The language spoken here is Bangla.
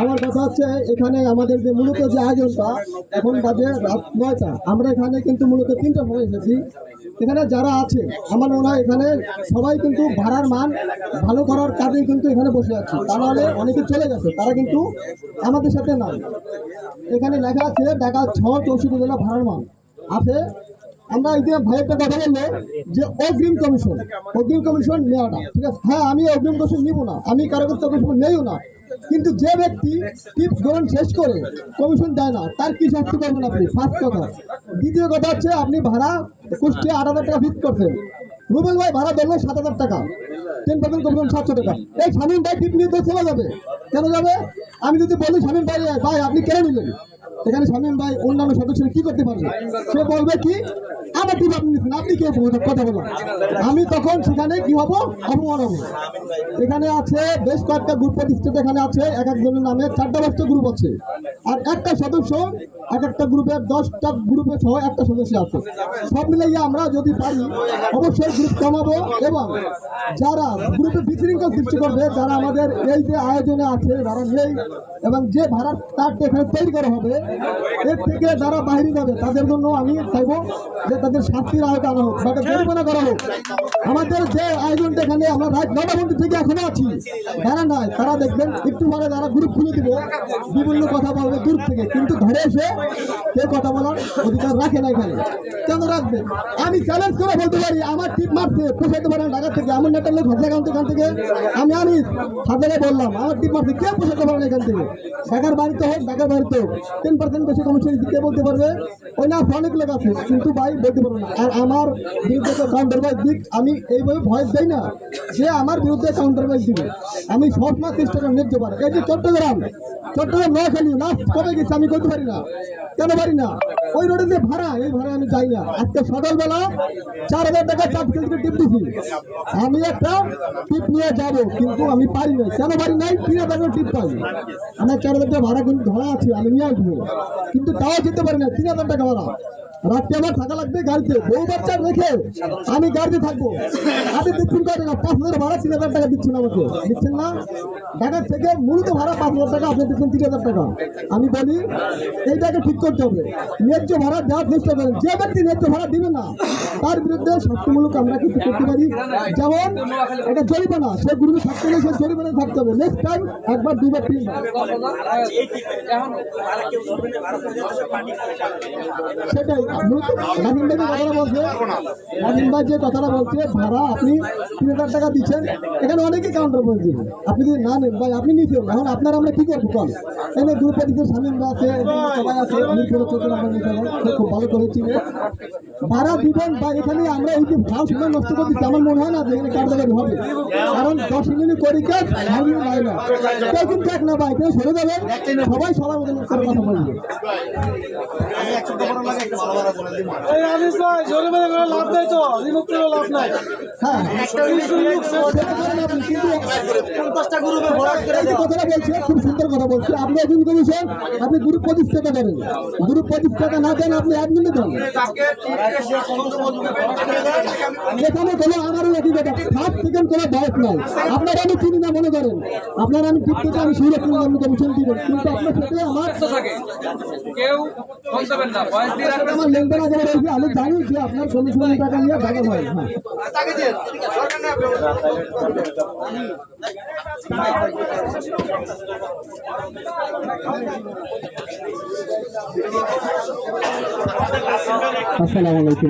আমার কথা হচ্ছে, এখানে আমাদের যে মূলত যে এখন আমরা এখানে কিন্তু মূলত তিনটা সময় এখানে যারা আছে, আমার মনে হয় এখানে সবাই কিন্তু ভাড়ার মান ভালো করার কাজেই কিন্তু এখানে বসে আছে। তা নাহলে অনেকে চলে গেছে, তারা কিন্তু আমাদের সাথে নাই। এখানে লেখা আছে, ঢাকা ছ চৌষট্টি জেলা ভাড়ার মান। আছে আমরা এই যে ভাই একটা কথা বলল যে অগ্রিম কমিশন অগ্রিম কমিশন নেওয়াটা, ঠিক আছে? হ্যাঁ আমি অগ্রিম কমিশন নিব না, আমি কারও কমিশন নেইও না, কিন্তু যে ব্যক্তি টিপস গ্রহণ শেষ করে কমিশন দেয় না, তার কি শাস্তি করবেন আপনি? ফার্স্ট কথা। দ্বিতীয় কথা হচ্ছে, আপনি ভাড়া কুষ্টিয়া আট হাজার টাকা ফিক্স করছেন। রুবেল ভাই, ভাড়া ধরলো সাত হাজার টাকা। টেন পার্সেন্ট কমিশন সাতশো টাকা। এই স্বামীন ভাই টিপ নিয়ে তো চলে যাবে। কেন যাবে? আমি যদি বলি স্বামীন ভাই ভাই, আপনি কেন নিলেন। এখানে স্বামীন ভাই অন্যান্য সদস্যরা কি করতে পারবে? সে বলবে কি আমার টিম আপনি আপনি কথা বলুন। আমি তখন সেখানে কি হব? অপমান হব। এখানে আছে বেশ কয়েকটা গ্রুপ প্রতিষ্ঠিত এখানে আছে। এক একজনের নামে চারটা পাঁচটা গ্রুপ আছে। আর একটা সদস্য এক একটা গ্রুপে দশটা গ্রুপে সহ একটা সদস্য আছে। সব মিলিয়ে আমরা যদি পারি, অবশ্যই গ্রুপ কমাবো এবং যারা গ্রুপে বিশৃঙ্খল সৃষ্টি করবে, যারা আমাদের এই যে আয়োজনে আছে, যারা নেই এবং যে ভাড়ার কার্ডটা এখানে তৈরি করা হবে, এর থেকে যারা বাইরে যাবে, তাদের জন্য আমি চাইব যে তাদের শাস্তির আওতা আনা হোক, তাদের জরিমানা করা হোক। আমাদের যে আয়োজনটা এখানে, আমরা রাত নটা বন্ধু থেকে এখনও আছি। যারা নাই, তারা দেখবেন, একটু পরে যারা গ্রুপ খুলে দিব, বিভিন্ন কথা বলবে দূর থেকে। কিন্তু ধরে এসে কেউ কথা বলার অধিকার রাখে না এখানে কেন রাখবে? আমি চ্যালেঞ্জ করে বলতে পারি, আমার টিপ মারছে, পোষাইতে পারে না ঢাকা থেকে। আমার নেতার লোক হাজার এখান থেকে। আমি আমি হাজারে বললাম, আমার টিপ মারছে কে পোষাইতে পারে না এখান থেকে। ঢাকার বাড়িতে হোক, ঢাকার বাড়িতে হোক টেন পার্সেন্ট বেশি কমিশন কে বলতে পারবে? ওই না, অনেক লোক আছে, কিন্তু ভাই বলতে পারবে না। আর আমার বিরুদ্ধে কাউন্টার দিক, আমি এইভাবে ভয় দেই না যে আমার বিরুদ্ধে কাউন্টার বাইক দিবে। আমি সবসময় চেষ্টা করে নিতে পারি এই যে চট্টগ্রাম চট্টগ্রাম নোয়াখালী, লাস্ট কবে গেছি আমি করতে পারি না। কেন পারি না? ওই রোডে যে ভাড়া, এই ভাড়া আমি যাই না। আজকে সকালবেলা চার হাজার টাকা চার কেজি টিপ দিছি। আমি একটা টিপ নিয়ে যাব, কিন্তু আমি পারি না কেন পারি নাই? তিন হাজার টাকা টিপ পাই। আমার চার হাজার টাকা ভাড়া কিন্তু ধরা আছে, আমি নিয়ে আসব। কিন্তু তাও যেতে পারি না, তিন হাজার টাকা ভাড়া। রাত্রে আমার থাকা লাগবে গাড়িতে। বউ বাচ্চা রেখে আমি গাড়িতে থাকব। আপনি দিচ্ছেন কয় টাকা? পাঁচ হাজার ভাড়া তিন হাজার টাকা দিচ্ছেন আমাকে। দিচ্ছেন না? ঢাকার থেকে মূলত ভাড়া পাঁচ হাজার টাকা আপনি দিচ্ছেন তিন হাজার টাকা। আমি বলি এইটাকে ঠিক করতে হবে। ন্যায্য ভাড়া দেওয়ার চেষ্টা করেন। যে ব্যক্তি ন্যায্য ভাড়া দিবে না তার বিরুদ্ধে শাস্তিমূলক আমরা কিছু করতে পারি। যেমন এটা জরিমানা। সে গ্রুপে থাকতে গেলে সে জরিমানা থাকতে হবে। নেক্সট টাইম একবার দুবার তিনবার। সেটাই। ভাই যে কথাটা বলছে। নাজিম ভাই যে কথাটা বলছে ভাড়া আপনি তিন হাজার টাকা দিচ্ছেন এখানে অনেকেই কাউন্টার বলছে আপনি যদি না নেন ভাই আপনি নিচ্ছেন এখন আপনার আমরা কি করব? এখানে গ্রুপে দিচ্ছে স্বামীন আছে সবাই আছে চোদ্দ হবে খুব ভালো করে চিনে। ভাড়া দিবেন বা এখানে আমরা এই যে ভাও সময় নষ্ট আমার মনে হয় না যে এখানে হবে। কারণ দশ মিনিট করি কাজ না। কেউ কিন্তু এক না ভাই কেউ সরে যাবে। সবাই সবার করে কথা বলবে। এই আনিস ভাই জরিমানা করে লাভ নাই তো রিমুভ করে লাভ নাই। হ্যাঁ। কথাটা বলছে খুব সুন্দর কথা বলছে আপনি একজন কমিশন আপনি গ্রুপ প্রতিষ্ঠাতা করেন। গ্রুপ প্রতিষ্ঠাতা না দেন আপনি অ্যাডমিনে দেন। এখানে কোনো আমারও একই কথা ফার্স্ট সেকেন্ড কোনো বয়স নাই। আপনার আমি চিনি না মনে করেন। আপনার আমি ঠিক থেকে আমি সুরে চিনি আপনি কমিশন দিবেন কিন্তু আপনার সাথে আমার থাকে কেউ আমার লেনদেন আগে রয়েছে আমি জানি যে আপনার কমিশনের টাকা নিয়ে টাকা হয় হ্যাঁ। আসসালামু আলাইকুম।